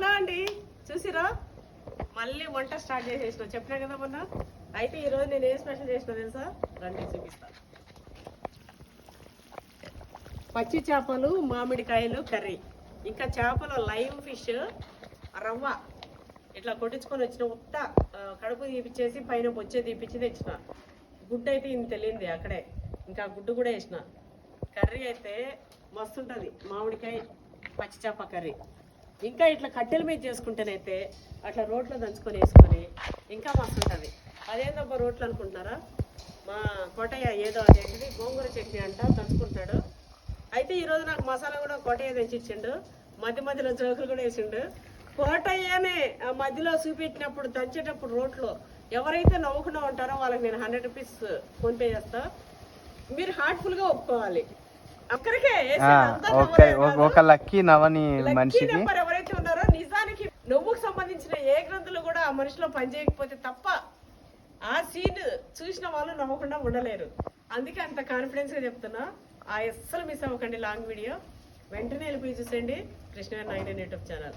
Hello అండి. చూసిరా? మళ్ళీ వంట స్టార్ట్ చేసేసిన. చెప్పినా కదా మొన్న? అయితే ఈరోజు నేను ఏం స్పెషల్ చేసిన తెలుసా? రండి చూపిస్తాను పచ్చి చేపలు మామిడికాయలు కర్రీ. ఇంకా చేపలు లైవ్ ఫిష్ రవ్వ. ఇట్లా కొట్టించుకొని వచ్చిన ఉత్త కడుపు తీపిచ్చేసి పైన బొచ్చే తీపిచ్చి తెచ్చిన. గుడ్డు అయితే ఇంత తెలియంది అక్కడే. ఇంకా గుడ్డు కూడా వేసిన. కర్రీ అయితే మస్తు ఉంటుంది మామిడికాయ పచ్చి చేప కర్రీ. ఇంకా ఇట్లా కట్టెల మీద చేసుకుంటేనైతే అట్లా రోట్లో దంచుకొని వేసుకొని ఇంకా మస్తు ఉంటుంది. అదేందబ్బా రోట్లు అనుకుంటున్నారా? మా కోటయ్య ఏదో అదేంటిది? గోంగూర చట్నీ అంట దంచుకుంటాడు. అయితే ఈరోజు నాకు మసాలా కూడా కోటయ్య తెచ్చిచ్చిండు. మధ్య మధ్యలో జోకులు కూడా వేసిండు. కోటయ్యనే ఆ మధ్యలో చూపెట్టినప్పుడు దంచేటప్పుడు రోట్లో ఎవరైతే నవ్వుకుండా ఉంటారో వాళ్ళకి నేను హండ్రెడ్ రూపీస్ ఫోన్పే చేస్తా. మీరు హార్ట్ఫుల్గా ఒప్పుకోవాలి. అక్కడికే ఒక లక్కీ నవని మనిషికి నవ్వుకు సంబంధించిన ఏ గ్రంథులు కూడా ఆ మనిషిలో పనిచేయకపోతే తప్ప ఆ సీన్ చూసిన వాళ్ళు నవ్వకుండా ఉండలేరు. అందుకే అంత కాన్ఫిడెన్స్గా చెప్తున్నా. ఆ అస్సలు మిస్ అవ్వకండి లాంగ్ వీడియో వెంటనే వెళ్ళిపోయి చూసేయండి. Krishna Naidu YouTube channel.